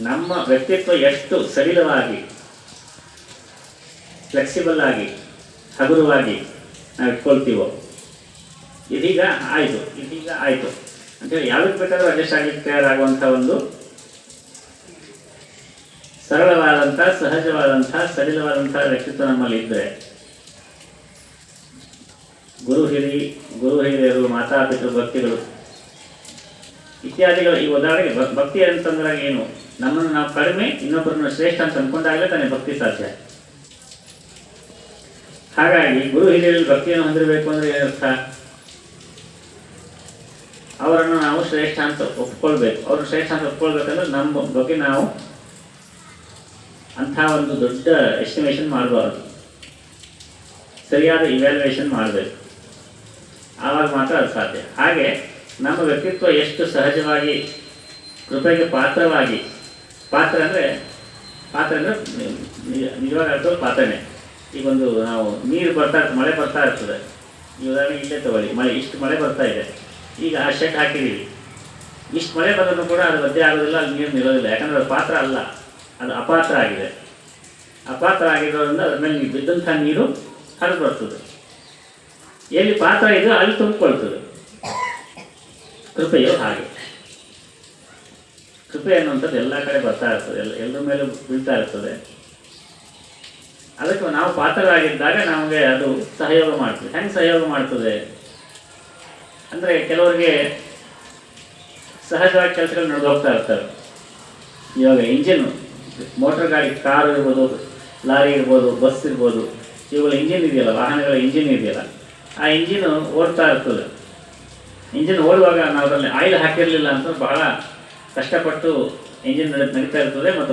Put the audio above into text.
ನಮ್ಮ ವ್ಯಕ್ತಿತ್ವ ಎಷ್ಟು ಸಡಿಲವಾಗಿ ಫ್ಲೆಕ್ಸಿಬಲ್ ಆಗಿ, ಹಗುರವಾಗಿ ನಾವು ಇಟ್ಕೊಳ್ತೀವೋ. ಇದೀಗ ಆಯಿತು ಇದೀಗ ಆಯಿತು. ಅಂತೇಳಿ ಯಾವ್ದಕ್ಕೆ ಬೇಕಾದ್ರೂ ಅಡ್ಜಸ್ಟ್ ಆಗಲಿಕ್ಕೆ ತಯಾರಾಗುವಂಥ ಒಂದು ಸರಳವಾದಂಥ ಸಹಜವಾದಂಥ ಸಡಿಲವಾದಂಥ ವ್ಯಕ್ತಿತ್ವ ನಮ್ಮಲ್ಲಿ ಇದ್ದರೆ ಗುರು ಹಿರಿ ಗುರು ಹಿರಿಯರು, ಮಾತಾಪಿತೃ ಭಕ್ತಿಗಳು ಇತ್ಯಾದಿಗಳು ಈ ಉದಾಹರಣೆಗೆ ಭಕ್ತಿ ಅಂತಂದ್ರೆ ಏನು? ನಮ್ಮನ್ನು ನಾವು ಕಡಿಮೆ, ಇನ್ನೊಬ್ಬರನ್ನು ಶ್ರೇಷ್ಠ ಅಂತ ಅನ್ಕೊಂಡಾಗಲೇ ತಾನೇ ಭಕ್ತಿ ಸಾಧ್ಯ. ಹಾಗಾಗಿ ಗುರು ಹಿರಿಯರಲ್ಲಿ ಭಕ್ತಿಯನ್ನು ಹೊಂದಿರಬೇಕು ಅಂದ್ರೆ ಏನರ್ಥ ಅವರನ್ನು ನಾವು ಶ್ರೇಷ್ಠ ಅಂತ ಒಪ್ಕೊಳ್ಬೇಕು. ಅವರು ಶ್ರೇಷ್ಠ ಅಂತ ಒಪ್ಕೊಳ್ಬೇಕಂದ್ರೆ ನಮ್ಮ ಬಗ್ಗೆ ನಾವು ಅಂಥ ಒಂದು ದೊಡ್ಡ ಎಸ್ಟಿಮೇಷನ್ ಮಾಡಬಾರ್ದು. ಸರಿಯಾದ ಇವ್ಯಾಲ್ಯೂಯೇಷನ್ ಮಾಡಬೇಕು. ಆವಾಗ ಮಾತ್ರ ಅದು ಸಾಧ್ಯ. ಹಾಗೆ ನಮ್ಮ ವ್ಯಕ್ತಿತ್ವ ಎಷ್ಟು ಸಹಜವಾಗಿ, ಕೃಪೆಗೆ ಪಾತ್ರವಾಗಿ, ಪಾತ್ರ ಅಂದರೆ ಪಾತ್ರ ಅಂದರೆ ನಿಜವಾಗ ಪಾತ್ರನೇ. ಈಗ ಒಂದು ನಾವು ನೀರು ಬರ್ತಾ ಮಳೆ ಬರ್ತಾ ಇರ್ತದೆ. ಈ ಉದಾಹರಣೆ ಇಲ್ಲೇ ತಗೊಳ್ಳಿ. ಮಳೆ, ಇಷ್ಟು ಮಳೆ ಬರ್ತಾ ಇದೆ. ಈಗ ಆ ಶೆಡ್ ಹಾಕಿದ್ದೀವಿ. ಇಷ್ಟು ಮಳೆ ಬಂದರೂ ಕೂಡ ಅದು ಒದ್ದೆ ಆಗೋದಿಲ್ಲ, ಅಲ್ಲಿ ನೀರು ನಿಲ್ಲೋದಿಲ್ಲ ಯಾಕಂದರೆ ಅದು ಪಾತ್ರ ಅಲ್ಲ. ಅದು ಅಪಾತ್ರ ಆಗಿದೆ. ಅಪಾತ್ರ ಆಗಿರೋದ್ರಿಂದ ಅದ್ರ ಮೇಲೆ ಬಿದ್ದಂಥ ನೀರು ಹರಿದು ಬರ್ತದೆ. ಎಲ್ಲಿ ಪಾತ್ರ ಇದೆಯೋ ಅಲ್ಲಿ ತುಂಬಿಕೊಳ್ತದೆ. ಕೃಪೆಯು ಹಾಗೆ. ಕೃಪೆ ಅನ್ನುವಂಥದ್ದು ಎಲ್ಲ ಕಡೆ ಬರ್ತಾ ಇರ್ತದೆ. ಎಲ್ಲ ಎಲ್ಲರ ಮೇಲೂ ಬೀಳ್ತಾ ಇರ್ತದೆ. ಅದಕ್ಕೆ ನಾವು ಪಾತ್ರರಾಗಿದ್ದಾಗ ನಮಗೆ ಅದು ಸಹಯೋಗ ಮಾಡ್ತದೆ. ಹೆಂಗೆ ಸಹಯೋಗ ಮಾಡ್ತದೆ? ಅಂದರೆ ಕೆಲವರಿಗೆ ಸಹಜವಾಗಿ ಕೆಲಸಗಳು ನಡೆದು ಹೋಗ್ತಾ ಇರ್ತಾರೆ. ಇವಾಗ ಇಂಜಿನ್ ಮೋಟರ್ ಗಾಡಿ ಕಾರ್ ಇರ್ಬೋದು, ಲಾರಿ ಇರ್ಬೋದು ಬಸ್ ಇರ್ಬೋದು, ಇವುಗಳ ಇಂಜಿನ್ ಇದೆಯಲ್ಲ, ವಾಹನಗಳ ಇಂಜಿನ್ ಇದೆಯಲ್ಲ, ಆ ಇಂಜಿನ್ ಓಡ್ತಾ ಇರ್ತದೆ. ಇಂಜಿನ್ ಓಡುವಾಗ ನಾವು ಅದರಲ್ಲಿ ಆಯಿಲ್ ಹಾಕಿರಲಿಲ್ಲ ಅಂತ ಬಹಳ ಕಷ್ಟಪಟ್ಟು ಇಂಜಿನ್ ನಡೀತಾ ಇರ್ತದೆ ಮತ್ತು